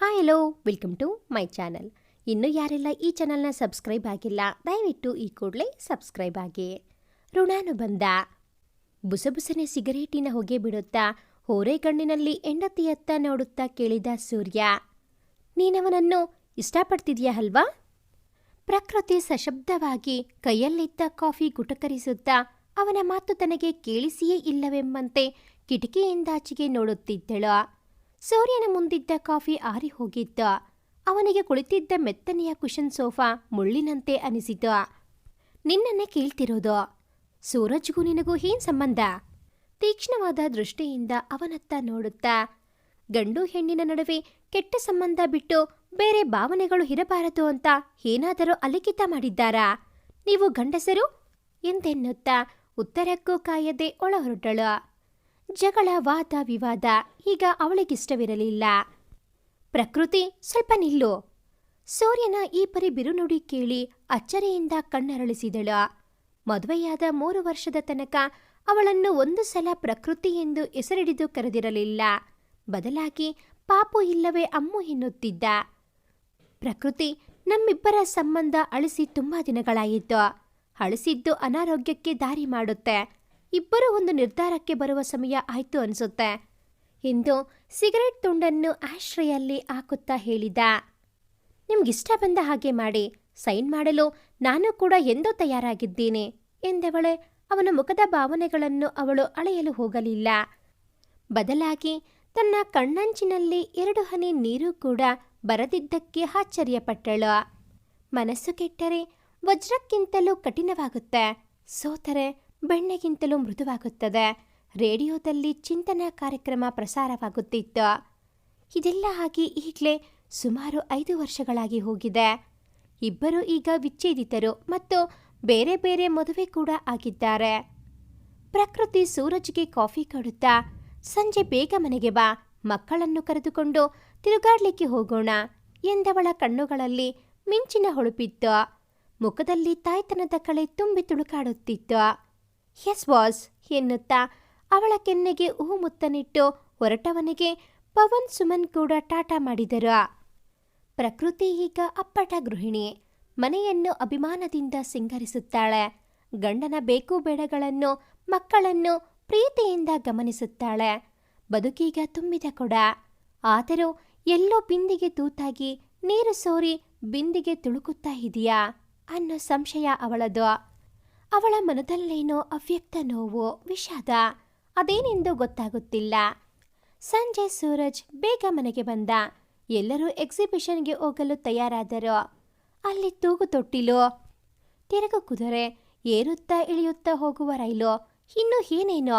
Hi hello welcome to my channel ಇನ್ನು ಯಾರೆಲ್ಲ ಈ ಚಾನಲ್ನ ಸಬ್ಸ್ಕ್ರೈಬ್ ಆಗಿಲ್ಲ, ದಯವಿಟ್ಟು ಈ ಕೂಡಲೇ ಸಬ್ಸ್ಕ್ರೈಬ್ ಆಗಿ. ಋಣಾನುಬಂಧ. ಬುಸಬುಸನೆ ಸಿಗರೇಟಿನ ಹೊಗೆ ಬಿಡುತ್ತಾ ಹೋರೆಗಣ್ಣಿನಲ್ಲಿ ಹೆಂಡತಿಯತ್ತ ನೋಡುತ್ತಾ ಕೇಳಿದ ಸೂರ್ಯ. ನೀನವನನ್ನು ಇಷ್ಟಪಡ್ತಿದ್ಯಾ ಅಲ್ವಾ? ಪ್ರಕೃತಿ ಸಶಬ್ದವಾಗಿ ಕೈಯಲ್ಲಿದ್ದ ಕಾಫಿ ಗುಟಕರಿಸುತ್ತಾ ಅವನ ಮಾತು ತನಗೆ ಕೇಳಿಸಿಯೇ ಇಲ್ಲವೆಂಬಂತೆ ಕಿಟಕಿಯಿಂದಾಚೆಗೆ ನೋಡುತ್ತಿದ್ದಳು. ಸೂರ್ಯನ ಮುಂದಿದ್ದ ಕಾಫಿ ಆರಿ ಹೋಗಿದ್ದ. ಅವನಿಗೆ ಕುಳಿತಿದ್ದ ಮೆತ್ತನೆಯ ಕುಶನ್ ಸೋಫಾ ಮುಳ್ಳಿನಂತೆ ಅನಿಸಿತು ನಿನ್ನನ್ನೇ ಕೇಳ್ತಿರೋದು. ಸೂರಜ್ಗೂ ನಿನಗೂ ಏನ್ ಸಂಬಂಧ? ತೀಕ್ಷ್ಣವಾದ ದೃಷ್ಟಿಯಿಂದ ಅವನತ್ತ ನೋಡುತ್ತಾ. ಗಂಡು ಹೆಣ್ಣಿನ ನಡುವೆ ಕೆಟ್ಟ ಸಂಬಂಧ ಬಿಟ್ಟು ಬೇರೆ ಭಾವನೆಗಳು ಇರಬಾರದು ಅಂತ ಏನಾದರೂ ಅಲಿಖಿತ ಮಾಡಿದ್ದಾರಾ? ನೀವು ಗಂಡಸರು? ಎಂದೆನ್ನುತ್ತಾ ಉತ್ತರಕ್ಕೂ ಕಾಯದೆ ಒಳ ಹೊರಟಳು ಜಗಳ, ವಾದ, ವಿವಾದ ಈಗ ಅವಳಿಗಿಷ್ಟವಿರಲಿಲ್ಲ. ಪ್ರಕೃತಿ, ಸ್ವಲ್ಪ ನಿಲ್ಲು. ಸೂರ್ಯನ ಈ ಪರಿ ಬಿರುನುಡಿ ಕೇಳಿ ಅಚ್ಚರಿಯಿಂದ ಕಣ್ಣರಳಿಸಿದಳು. ಮದುವೆಯಾದ ಮೂರು ವರ್ಷದ ತನಕ ಅವಳನ್ನು ಒಂದು ಸಲ ಪ್ರಕೃತಿ ಎಂದು ಹೆಸರಿಡಿದು ಕರೆದಿರಲಿಲ್ಲ. ಬದಲಾಗಿ ಪಾಪು ಇಲ್ಲವೇ ಅಮ್ಮು ಎನ್ನುತ್ತಿದ್ದ. ಪ್ರಕೃತಿ ನಮ್ಮಿಬ್ಬರ ಸಂಬಂಧ ಅಳಿಸಿ ತುಂಬಾ ದಿನಗಳಾಯಿತು. ಅಳಿಸಿದ್ದು ಅನಾರೋಗ್ಯಕ್ಕೆ ದಾರಿ ಮಾಡುತ್ತೆ. ಇಬ್ಬರು ಒಂದು ನಿರ್ಧಾರಕ್ಕೆ ಬರುವ ಸಮಯ ಆಯ್ತು ಅನ್ಸುತ್ತೆ. ಎಂದು ಸಿಗರೆಟ್ ತುಂಡನ್ನು ಆಶ್ರಯಲ್ಲಿ ಹಾಕುತ್ತಾ ಹೇಳಿದ. ನಿಮ್ಗಿಷ್ಟ ಬಂದ ಹಾಗೆ ಮಾಡಿ, ಸೈನ್ ಮಾಡಲು ನಾನು ಕೂಡ ಎಂದೋ ತಯಾರಾಗಿದ್ದೀನಿ ಎಂದವಳೆ ಅವನ ಮುಖದ ಭಾವನೆಗಳನ್ನು ಅವಳು ಅಳೆಯಲು ಹೋಗಲಿಲ್ಲ. ಬದಲಾಗಿ ತನ್ನ ಕಣ್ಣಂಚಿನಲ್ಲಿ ಎರಡು ಹನಿ ನೀರು ಕೂಡ ಬರದಿದ್ದಕ್ಕೆ ಆಶ್ಚರ್ಯಪಟ್ಟಳು. ಮನಸ್ಸು ಕೆಟ್ಟರೆ, ವಜ್ರಕ್ಕಿಂತಲೂ ಕಠಿಣವಾಗುತ್ತೆ. ಸೋತರೆ ಬೆಣ್ಣೆಗಿಂತಲೂ ಮೃದುವಾಗುತ್ತದೆ. ರೇಡಿಯೋದಲ್ಲಿ ಚಿಂತನಾ ಕಾರ್ಯಕ್ರಮ ಪ್ರಸಾರವಾಗುತ್ತಿತ್ತು. ಇದೆಲ್ಲ ಆಗಿ ಈಗಲೇ ಸುಮಾರು ಐದು ವರ್ಷಗಳಾಗಿ ಹೋಗಿದೆ. ಇಬ್ಬರು ಈಗ ವಿಚ್ಛೇದಿತರು ಮತ್ತು ಬೇರೆ ಬೇರೆ ಮದುವೆ ಕೂಡ ಆಗಿದ್ದಾರೆ. ಪ್ರಕೃತಿ ಸೂರಜ್ಗೆ ಕಾಫಿ ಕೊಡುತ್ತಾ, ಸಂಜೆ ಬೇಗ ಮನೆಗೆ ಬಾ, ಮಕ್ಕಳನ್ನು ಕರೆದುಕೊಂಡು ತಿರುಗಾಡ್ಲಿಕ್ಕೆ ಹೋಗೋಣ ಎಂದವಳ ಕಣ್ಣುಗಳಲ್ಲಿ ಮಿಂಚಿನ ಹೊಳಪಿತ್ತು. ಮುಖದಲ್ಲಿ ತಾಯ್ತನದ ಕಳೆ ತುಂಬಿ ತುಳುಕಾಡುತ್ತಿತ್ತು. ಎಸ್ ಬಾಸ್ ಎನ್ನುತ್ತಾ ಅವಳ ಕೆನ್ನೆಗೆ ಹೂ ಮುತ್ತನಿಟ್ಟು ಹೊರಟವನಿಗೆ ಪವನ್ ಸುಮನ್ ಕೂಡ ಟಾಟಾ ಮಾಡಿದರು. ಪ್ರಕೃತಿ ಈಗ ಅಪ್ಪಟ ಗೃಹಿಣಿ, ಮನೆಯನ್ನು ಅಭಿಮಾನದಿಂದ ಸಿಂಗರಿಸುತ್ತಾಳೆ. ಗಂಡನ ಬೇಕು ಬೇಡಗಳನ್ನು ಮಕ್ಕಳನ್ನು ಪ್ರೀತಿಯಿಂದ ಗಮನಿಸುತ್ತಾಳೆ. ಬದುಕೀಗ ತುಂಬಿದ ಕೊಡ. ಆದರೂ ಎಲ್ಲೋ ಬಿಂದಿಗೆ ತೂತಾಗಿ ನೀರು ಸೋರಿ ಬಿಂದಿಗೆ ತುಳುಕುತ್ತಾ ಇದೆಯಾ ಅನ್ನೋ ಸಂಶಯ ಅವಳದು. ಅವಳ ಮನದಲ್ಲೇನೋ ಅವ್ಯಕ್ತ ನೋವು ವಿಷಾದ, ಅದೇನೆಂದು ಗೊತ್ತಾಗುತ್ತಿಲ್ಲ. ಸಂಜೆ ಸೂರಜ್ ಬೇಗ ಮನೆಗೆ ಬಂದ. ಎಲ್ಲರೂ ಎಕ್ಸಿಬಿಷನ್ಗೆ ಹೋಗಲು ತಯಾರಾದರು? ಅಲ್ಲಿ ತೂಗು ತೊಟ್ಟಿಲು? ತಿರುಗು ಕುದುರೆ, ಏರುತ್ತಾ ಇಳಿಯುತ್ತಾ ಹೋಗುವ ರೈಲು? ಇನ್ನು ಏನೇನೋ?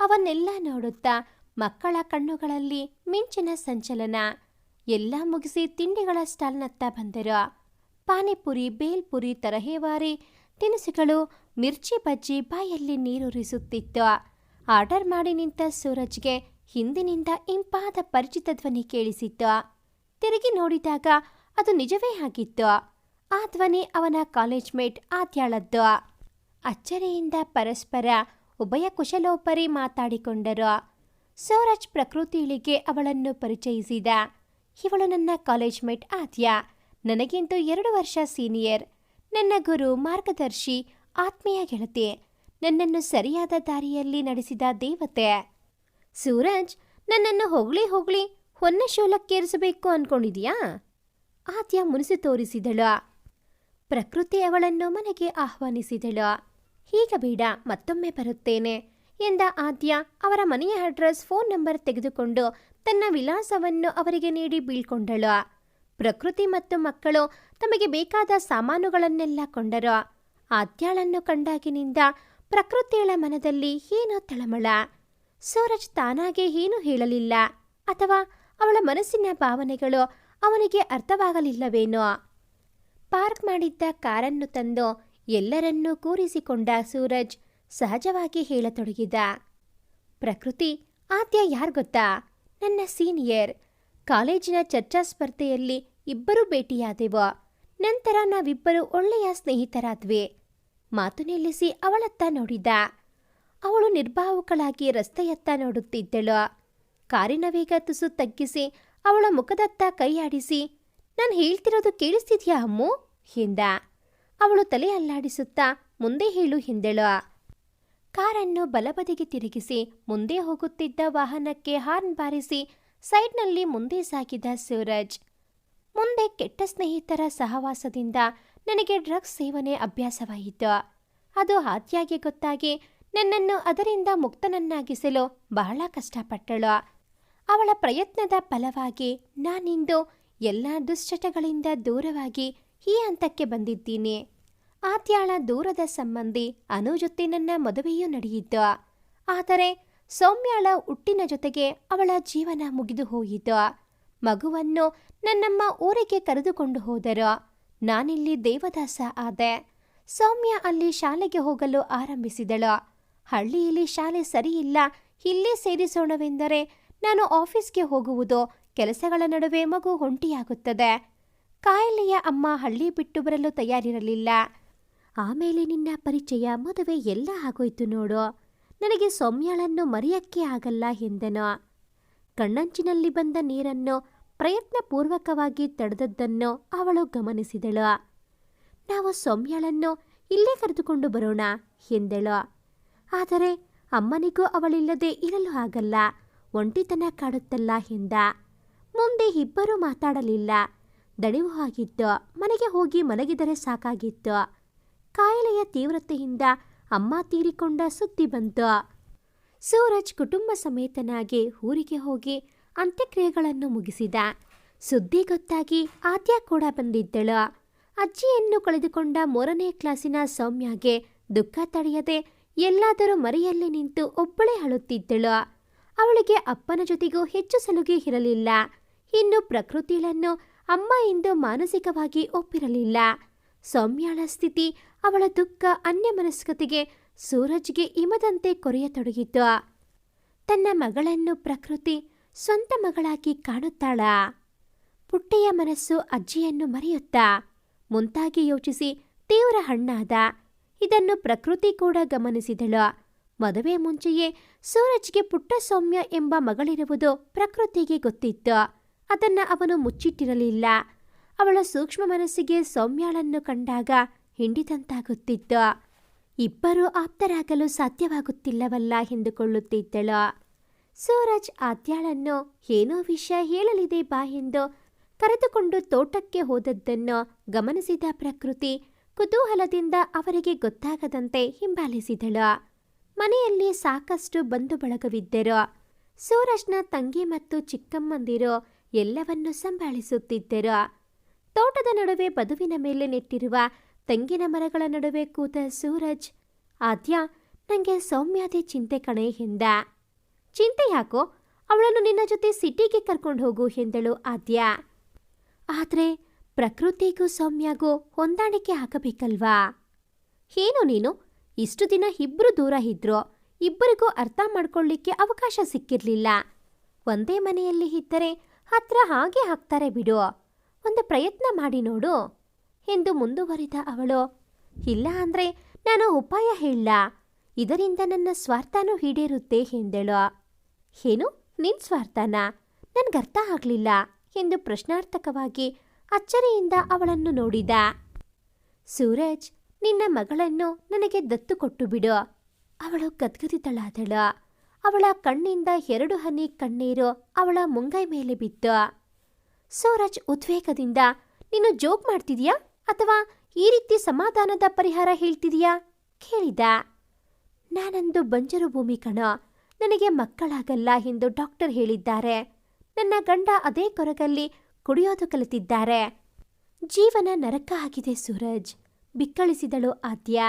ಅವನ್ನೆಲ್ಲ ನೋಡುತ್ತಾ ಮಕ್ಕಳ ಕಣ್ಣುಗಳಲ್ಲಿ ಮಿಂಚಿನ ಸಂಚಲನ. ಎಲ್ಲ ಮುಗಿಸಿ ತಿಂಡಿಗಳ ಸ್ಟಾಲ್ನತ್ತ ಬಂದರು? ಪಾನಿಪುರಿ, ಬೇಲ್ಪುರಿ, ತರಹೇವಾರಿ ತಿನಿಸುಗಳು ಮಿರ್ಚಿ ಬಜ್ಜಿ ಬಾಯಲ್ಲಿ ನೀರುರಿಸುತ್ತಿತ್ತು. ಆರ್ಡರ್ ಮಾಡಿ ನಿಂತ ಸೂರಜ್ಗೆ ಹಿಂದಿನಿಂದ ಇಂಪಾದ ಪರಿಚಿತ ಧ್ವನಿ ಕೇಳಿಸಿತ್ತು. ತಿರುಗಿ ನೋಡಿದಾಗ ಅದು ನಿಜವೇ ಆಗಿತ್ತು. ಆ ಧ್ವನಿ ಅವನ ಕಾಲೇಜ್ ಮೇಟ್ ಆದ್ಯಾಳದ್ದು. ಅಚ್ಚರಿಯಿಂದ ಪರಸ್ಪರ ಉಭಯ ಕುಶಲೋಪರಿ ಮಾತಾಡಿಕೊಂಡರು. ಸೂರಜ್ ಪ್ರಕೃತಿಳಿಗೆ ಅವಳನ್ನು ಪರಿಚಯಿಸಿದ. ಇವಳು ನನ್ನ ಕಾಲೇಜ್ ಮೇಟ್ ಆದ್ಯ? ನನಗಿಂತೂ ಎರಡು ವರ್ಷ ಸೀನಿಯರ್. ನನ್ನ ಗುರು ಮಾರ್ಗದರ್ಶಿ, ಆತ್ಮೀಯ ಗೆಳತಿ, ನನ್ನನ್ನು ಸರಿಯಾದ ದಾರಿಯಲ್ಲಿ ನಡೆಸಿದ ದೇವತೆ. ಸೂರಜ್, ನನ್ನನ್ನು ಹೊಗಳಿ ಹೊಗಳಿ ಹೊನ್ನ ಶೋಲಕ್ಕೇರಿಸಬೇಕು ಅನ್ಕೊಂಡಿದ್ಯಾ? ಆದ್ಯ ಮುನಿಸು ತೋರಿಸಿದಳು. ಪ್ರಕೃತಿ ಅವಳನ್ನು ಮನೆಗೆ ಆಹ್ವಾನಿಸಿದಳು. ಈಗ ಬೇಡ, ಮತ್ತೊಮ್ಮೆ ಬರುತ್ತೇನೆ ಎಂದ ಆದ್ಯ ಅವರ ಮನೆಯ ಅಡ್ರೆಸ್ ಫೋನ್ ನಂಬರ್ ತೆಗೆದುಕೊಂಡು ತನ್ನ ವಿಳಾಸವನ್ನು ಅವರಿಗೆ ನೀಡಿ ಬೀಳ್ಕೊಂಡಳು. ಪ್ರಕೃತಿ ಮತ್ತು ಮಕ್ಕಳು ತಮಗೆ ಬೇಕಾದ ಸಾಮಾನುಗಳನ್ನೆಲ್ಲ ಕೊಂಡರು. ಆದ್ಯಾಳನ್ನು ಕಂಡಾಗಿನಿಂದ ಪ್ರಕೃತಿಯಳ ಮನದಲ್ಲಿ ಏನೋ ತಳಮಳ. ಸೂರಜ್ ತಾನಾಗೆ ಏನೂ ಹೇಳಲಿಲ್ಲ. ಅಥವಾ ಅವಳ ಮನಸ್ಸಿನ ಭಾವನೆಗಳು ಅವನಿಗೆ ಅರ್ಥವಾಗಲಿಲ್ಲವೇನೋ. ಪಾರ್ಕ್ ಮಾಡಿದ್ದ ಕಾರನ್ನು ತಂದು ಎಲ್ಲರನ್ನೂ ಕೂರಿಸಿಕೊಂಡ ಸೂರಜ್ ಸಹಜವಾಗಿ ಹೇಳತೊಡಗಿದ. ಪ್ರಕೃತಿ, ಆದ್ಯ ಯಾರ್ ಗೊತ್ತಾ? ನನ್ನ ಸೀನಿಯರ್. ಕಾಲೇಜಿನ ಚರ್ಚಾ ಸ್ಪರ್ಧೆಯಲ್ಲಿ ಇಬ್ಬರೂ ಭೇಟಿಯಾದೆವು. ನಂತರ ನಾವಿಬ್ಬರು ಒಳ್ಳೆಯ ಸ್ನೇಹಿತರಾದ್ವಿ. ಮಾತು ನಿಲ್ಲಿಸಿ ಅವಳತ್ತ ನೋಡಿದ. ಅವಳು ನಿರ್ಭಾವುಕಳಾಗಿ ರಸ್ತೆಯತ್ತ ನೋಡುತ್ತಿದ್ದಳು. ಕಾರಿನ ವೇಗ ತುಸು ತಗ್ಗಿಸಿ ಅವಳ ಮುಖದತ್ತ ಕೈಯಾಡಿಸಿ, ನಾನು ಹೇಳ್ತಿರೋದು ಕೇಳಿಸ್ತಿದ್ಯಾ ಅಮ್ಮು? ಎಂದ. ಅವಳು ತಲೆ ಅಲ್ಲಾಡಿಸುತ್ತಾ ಮುಂದೆ ಹೇಳು ಎಂದಳು. ಕಾರನ್ನು ಬಲಬದಿಗೆ ತಿರುಗಿಸಿ ಮುಂದೆ ಹೋಗುತ್ತಿದ್ದ ವಾಹನಕ್ಕೆ ಹಾರ್ನ್ ಬಾರಿಸಿ ಸೈಡ್ನಲ್ಲಿ ಮುಂದೆ ಸಾಗಿದ ಸೂರಜ್. ಮುಂದೆ ಕೆಟ್ಟ ಸ್ನೇಹಿತರ ಸಹವಾಸದಿಂದ ನನಗೆ ಡ್ರಗ್ಸ್ ಸೇವನೆ ಅಭ್ಯಾಸವಾಯಿತು ಅದು ಆದ್ಯಾಗೆ ಗೊತ್ತಾಗಿ ನನ್ನನ್ನು ಅದರಿಂದ ಮುಕ್ತನನ್ನಾಗಿಸಲು ಬಹಳ ಕಷ್ಟಪಟ್ಟಳು. ಅವಳ ಪ್ರಯತ್ನದ ಫಲವಾಗಿ ನಾನಿಂದು ಎಲ್ಲ ದುಶ್ಚಟಗಳಿಂದ ದೂರವಾಗಿ ಈ ಹಂತಕ್ಕೆ ಬಂದಿದ್ದೀನಿ. ಆತ್ಯಾಳ ದೂರದ ಸಂಬಂಧಿ ಅನು ಜೊತೆ ನನ್ನ ಮದುವೆಯೂ ನಡೆಯಿತು. ಆದರೆ ಸೌಮ್ಯಾಳ ಹುಟ್ಟಿನ ಜೊತೆಗೆ ಅವಳ ಜೀವನ ಮುಗಿದು ಹೋಯಿತು. ಮಗುವನ್ನು ನನ್ನಮ್ಮ ಊರಿಗೆ ಕರೆದುಕೊಂಡು ಹೋದರು. ನಾನಿಲ್ಲಿ ದೇವದಾಸ ಆದೆ. ಸೌಮ್ಯ ಅಲ್ಲಿ ಶಾಲೆಗೆ ಹೋಗಲು ಆರಂಭಿಸಿದಳು. ಹಳ್ಳಿಯಲ್ಲಿ ಶಾಲೆ ಸರಿಯಿಲ್ಲ, ಇಲ್ಲೇ ಸೇರಿಸೋಣವೆಂದರೆ ನಾನು ಆಫೀಸ್ಗೆ ಹೋಗುವುದು, ಕೆಲಸಗಳ ನಡುವೆ ಮಗು ಒಂಟಿಯಾಗುತ್ತದೆ. ಕಾಯಿಲೆಯ ಅಮ್ಮ ಹಳ್ಳಿ ಬಿಟ್ಟು ಬರಲು ತಯಾರಿರಲಿಲ್ಲ. ಆಮೇಲೆ ನಿನ್ನ ಪರಿಚಯ ಮದುವೆ ಎಲ್ಲ ಆಗೋಯ್ತು ನೋಡು. ನನಗೆ ಸೌಮ್ಯಳನ್ನು ಮರೆಯಕ್ಕೆ ಆಗಲ್ಲ ಎಂದನು. ಕಣ್ಣಂಚಿನಲ್ಲಿ ಬಂದ ನೀರನ್ನು ಪ್ರಯತ್ನಪೂರ್ವಕವಾಗಿ ತಡೆದದ್ದನ್ನು ಅವಳು ಗಮನಿಸಿದಳು. ನಾವು ಸೌಮ್ಯಳನ್ನು ಇಲ್ಲೇ ಕರೆದುಕೊಂಡು ಬರೋಣ, ಎಂದಳು. ಆದರೆ ಅಮ್ಮನಿಗೂ ಅವಳಿಲ್ಲದೆ ಇರಲು ಆಗಲ್ಲ, ಒಂಟಿತನ ಕಾಡುತ್ತಲ್ಲ, ಎಂದ. ಮುಂದೆ ಇಬ್ಬರೂ ಮಾತಾಡಲಿಲ್ಲ. ದಣಿವು ಆಗಿತ್ತು, ಮನೆಗೆ ಹೋಗಿ ಮಲಗಿದರೆ ಸಾಕಾಗಿತ್ತು. ಕಾಯಿಲೆಯ ತೀವ್ರತೆಯಿಂದ ಅಮ್ಮ ತೀರಿಕೊಂಡ ಸುದ್ದಿ ಬಂತು. ಸೂರಜ್ ಕುಟುಂಬ ಸಮೇತನಾಗಿ ಊರಿಗೆ ಹೋಗಿ ಅಂತ್ಯಕ್ರಿಯೆಗಳನ್ನು ಮುಗಿಸಿದ. ಸುದ್ದಿ ಗೊತ್ತಾಗಿ ಆದ್ಯ ಕೂಡ ಬಂದಿದ್ದಳು. ಅಜ್ಜಿಯನ್ನು ಕಳೆದುಕೊಂಡ ಮೂರನೇ ಕ್ಲಾಸಿನ ಸೌಮ್ಯಗೆ ದುಃಖ ತಡೆಯದೆ ಎಲ್ಲಾದರೂ ಮರೆಯಲ್ಲಿ ನಿಂತು ಒಬ್ಬಳೇ ಅಳುತ್ತಿದ್ದಳು. ಅವಳಿಗೆ ಅಪ್ಪನ ಜೊತೆಗೂ ಹೆಚ್ಚು ಸಲುಗೆ ಇರಲಿಲ್ಲ. ಇನ್ನು ಪ್ರಕೃತಿಗಳನ್ನು ಅಮ್ಮ ಎಂದು ಮಾನಸಿಕವಾಗಿ ಒಪ್ಪಿರಲಿಲ್ಲ. ಸೌಮ್ಯಳ ಸ್ಥಿತಿ ಅವಳ ದುಃಖ ಅನ್ಯಮನಸ್ಕತೆಗೆ ಸೂರಜ್ಗೆ ಇಮದಂತೆ ಕೊರೆಯತೊಡಗಿತು. ತನ್ನ ಮಗಳನ್ನು ಪ್ರಕೃತಿ ಸ್ವಂತ ಮಗಳಾಗಿ ಕಾಣುತ್ತಾಳ. ಪುಟ್ಟೆಯ ಮನಸ್ಸು ಅಜ್ಜಿಯನ್ನು ಮರೆಯುತ್ತಾ, ಮುಂತಾಗಿ ಯೋಚಿಸಿ ತೀವ್ರ ಹಣ್ಣಾದ, ಇದನ್ನು ಪ್ರಕೃತಿ ಕೂಡ ಗಮನಿಸಿದಳು. ಮದುವೆ ಮುಂಚೆಯೇ ಸೂರಜ್ಗೆ ಪುಟ್ಟ ಸೌಮ್ಯ ಎಂಬ ಮಗಳಿರುವುದು ಪ್ರಕೃತಿಗೆ ಗೊತ್ತಿತ್ತು. ಅದನ್ನ ಅವನು ಮುಚ್ಚಿಟ್ಟಿರಲಿಲ್ಲ. ಅವಳ ಸೂಕ್ಷ್ಮ ಮನಸ್ಸಿಗೆ ಸೌಮ್ಯಾಳನ್ನು ಕಂಡಾಗ ಹಿಂಡಿದಂತಾಗುತ್ತಿತ್ತು. ಇಬ್ಬರೂ ಆಪ್ತರಾಗಲು ಸಾಧ್ಯವಾಗುತ್ತಿಲ್ಲವಲ್ಲ ಎಂದುಕೊಳ್ಳುತ್ತಿದ್ದಳು. ಸೂರಜ್ ಆದ್ಯಾಳನ್ನು ಏನೋ ವಿಷಯ ಹೇಳಲಿದೆ ಬಾ ಎಂದು ಕರೆದುಕೊಂಡು ತೋಟಕ್ಕೆ ಹೋದದ್ದನ್ನು ಗಮನಿಸಿದ ಪ್ರಕೃತಿ ಕುತೂಹಲದಿಂದ ಅವರಿಗೆ ಗೊತ್ತಾಗದಂತೆ ಹಿಂಬಾಲಿಸಿದಳು. ಮನೆಯಲ್ಲಿ ಸಾಕಷ್ಟು ಬಂಧು ಬಳಗವಿದ್ದರು ಸೂರಜ್ನ ತಂಗಿ ಮತ್ತು ಚಿಕ್ಕಮ್ಮಂದಿರು ಎಲ್ಲವನ್ನೂ ಸಂಭಾಳಿಸುತ್ತಿದ್ದರು. ತೋಟದ ನಡುವೆ ಬದುವಿನ ಮೇಲೆ ನೆಟ್ಟಿರುವ ತೆಂಗಿನ ಮರಗಳ ನಡುವೆ ಕೂತ ಸೂರಜ್, ಆದ್ಯ ನನಗೆ ಸೌಮ್ಯಾದೆ ಚಿಂತೆ ಕಣೆ ಎಂದ. ಚಿಂತೆ ಯಾಕೋ? ಅವಳನ್ನು ನಿನ್ನ ಜೊತೆ ಸಿಟಿಗೆ ಕರ್ಕೊಂಡು ಹೋಗು ಎಂದಳು ಆದ್ಯ. ಆದ್ರೆ ಪ್ರಕೃತಿಗೂ ಸೌಮ್ಯಗೂ ಹೊಂದಾಣಿಕೆ ಆಗಬೇಕಲ್ವಾ? ಏನು ನೀನು? ಇಷ್ಟು ದಿನ ಇಬ್ಬರು ದೂರ ಇದ್ರು, ಇಬ್ಬರಿಗೂ ಅರ್ಥ ಮಾಡ್ಕೊಳ್ಳಿಕ್ಕೆ ಅವಕಾಶ ಸಿಕ್ಕಿರ್ಲಿಲ್ಲ. ಒಂದೇ ಮನೆಯಲ್ಲಿ ಇದ್ದರೆ ಹತ್ರ ಹಾಗೆ ಹಾಕ್ತಾರೆ ಬಿಡು. ಒಂದು ಪ್ರಯತ್ನ ಮಾಡಿ ನೋಡು ಎಂದು ಮುಂದುವರಿದ ಅವಳು. ಇಲ್ಲ ಅಂದ್ರೆ ನಾನು ಉಪಾಯ ಹೇಳ. ಇದರಿಂದ ನನ್ನ ಸ್ವಾರ್ಥನೂ ಈಡೇರುತ್ತೆ ಎಂದಳು. ಏನು? ನಿನ್ ಸ್ವಾರ್ಥನ? ನನ್ಗರ್ಥ ಆಗ್ಲಿಲ್ಲ ಎಂದು ಪ್ರಶ್ನಾರ್ಥಕವಾಗಿ ಅಚ್ಚರಿಯಿಂದ ಅವಳನ್ನು ನೋಡಿದ. ಸೂರಜ್, ನಿನ್ನ ಮಗಳನ್ನು ನನಗೆ ದತ್ತು ಕೊಟ್ಟು ಬಿಡು ಅವಳು ಗದ್ಗದಿತಳಾದಳು. ಅವಳ ಕಣ್ಣಿಂದ ಎರಡು ಹನಿ ಕಣ್ಣೀರು ಅವಳ ಮುಂಗೈ ಮೇಲೆ ಬಿತ್ತು. ಸೂರಜ್, ಉದ್ವೇಗದಿಂದ ನೀನು ಜೋಕ್ ಮಾಡ್ತಿದ್ಯಾ? ಅಥವಾ ಈ ರೀತಿ ಸಮಾಧಾನದ ಪರಿಹಾರ ಹೇಳ್ತಿದೀಯಾ? ಕೇಳಿದ. ನಾನಂದು ಬಂಜರು ಭೂಮಿ ಕಣ. ನನಗೆ ಮಕ್ಕಳಾಗಲ್ಲ ಎಂದು ಡಾಕ್ಟರ್ ಹೇಳಿದ್ದಾರೆ. ನನ್ನ ಗಂಡ ಅದೇ ಕೊರಗಲ್ಲಿ ಕುಡಿಯೋದು ಕಲಿತಿದ್ದಾರೆ. ಜೀವನ ನರಕ ಆಗಿದೆ ಸೂರಜ್. ಬಿಕ್ಕಳಿಸಿದಳು ಆದ್ಯ.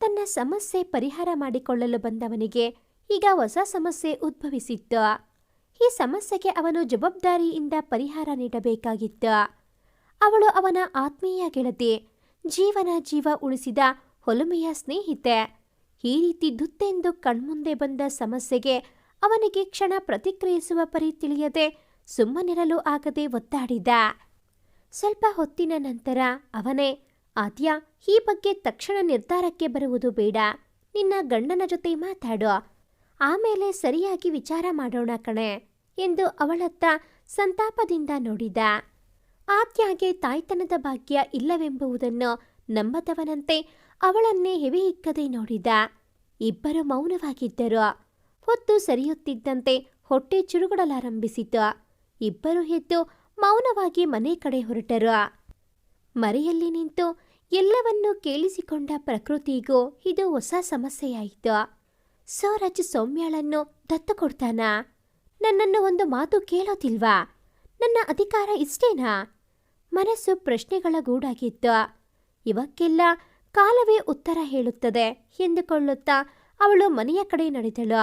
ತನ್ನ ಸಮಸ್ಯೆ ಪರಿಹಾರ ಮಾಡಿಕೊಳ್ಳಲು ಬಂದವನಿಗೆ ಈಗ ಹೊಸ ಸಮಸ್ಯೆ ಉದ್ಭವಿಸಿತ್ತು. ಈ ಸಮಸ್ಯೆಗೆ ಅವನು ಜವಾಬ್ದಾರಿಯಿಂದ ಪರಿಹಾರ ನೀಡಬೇಕಾಗಿತ್ತು. ಅವಳು ಅವನ ಆತ್ಮೀಯ ಗೆಳತಿ, ಜೀವನ ಜೀವ ಉಳಿಸಿದ ಹೊಲುಮೆಯ ಸ್ನೇಹಿತೆ. ಈ ರೀತಿ ದುತ್ತೆಂದು ಕಣ್ಮುಂದೆ ಬಂದ ಸಮಸ್ಯೆಗೆ ಅವನಿಗೆ ಕ್ಷಣ ಪ್ರತಿಕ್ರಿಯಿಸುವ ಪರಿ ತಿಳಿಯದೆ ಸುಮ್ಮನಿರಲು ಆಗದೆ ಒತ್ತಾಡಿದ ಸ್ವಲ್ಪ ಹೊತ್ತಿನ ನಂತರ ಅವನೇ, ಆದ್ಯ, ಈ ಬಗ್ಗೆ ತಕ್ಷಣ ನಿರ್ಧಾರಕ್ಕೆ ಬರುವುದು ಬೇಡ. ನಿನ್ನ ಗಂಡನ ಜೊತೆ ಮಾತಾಡು ಆಮೇಲೆ ಸರಿಯಾಗಿ ವಿಚಾರ ಮಾಡೋಣ ಕಣೆ ಎಂದು ಅವಳತ್ತ ಸಂತಾಪದಿಂದ ನೋಡಿದ. ಆದ್ಯಾಗೆ ತಾಯ್ತನದ ಭಾಗ್ಯ ಇಲ್ಲವೆಂಬುದನ್ನು ನಂಬದವನಂತೆ ಅವಳನ್ನೇ ಹೆವೆಯಿಕ್ಕದೆ ನೋಡಿದ. ಇಬ್ಬರು ಮೌನವಾಗಿದ್ದರು. ಹೊತ್ತು ಸರಿಯುತ್ತಿದ್ದಂತೆ ಹೊಟ್ಟೆ ಚುರುಗುಡಲಾರಂಭಿಸಿತು ಇಬ್ಬರು ಎದ್ದು ಮೌನವಾಗಿ ಮನೆ ಕಡೆ ಹೊರಟರು. ಮರೆಯಲ್ಲಿ ನಿಂತು ಎಲ್ಲವನ್ನೂ ಕೇಳಿಸಿಕೊಂಡ ಪ್ರಕೃತಿಗೂ ಇದು ಹೊಸ ಸಮಸ್ಯೆಯಾಯಿತು. ಸೂರಜ್ ಸೌಮ್ಯಳನ್ನು ದತ್ತು ಕೊಡ್ತಾನ ನನ್ನನ್ನು ಒಂದು ಮಾತು ಕೇಳೋದಿಲ್ವಾ? ನನ್ನ ಅಧಿಕಾರ ಇಷ್ಟೇನಾ? ಮನಸ್ಸು ಪ್ರಶ್ನೆಗಳ ಗೂಡಾಗಿತ್ತು ಇವಕ್ಕೆಲ್ಲ ಕಾಲವೇ ಉತ್ತರ ಹೇಳುತ್ತದೆ ಎಂದುಕೊಳ್ಳುತ್ತಾ ಅವಳು ಮನೆಯ ಕಡೆ ನಡೆದಳು.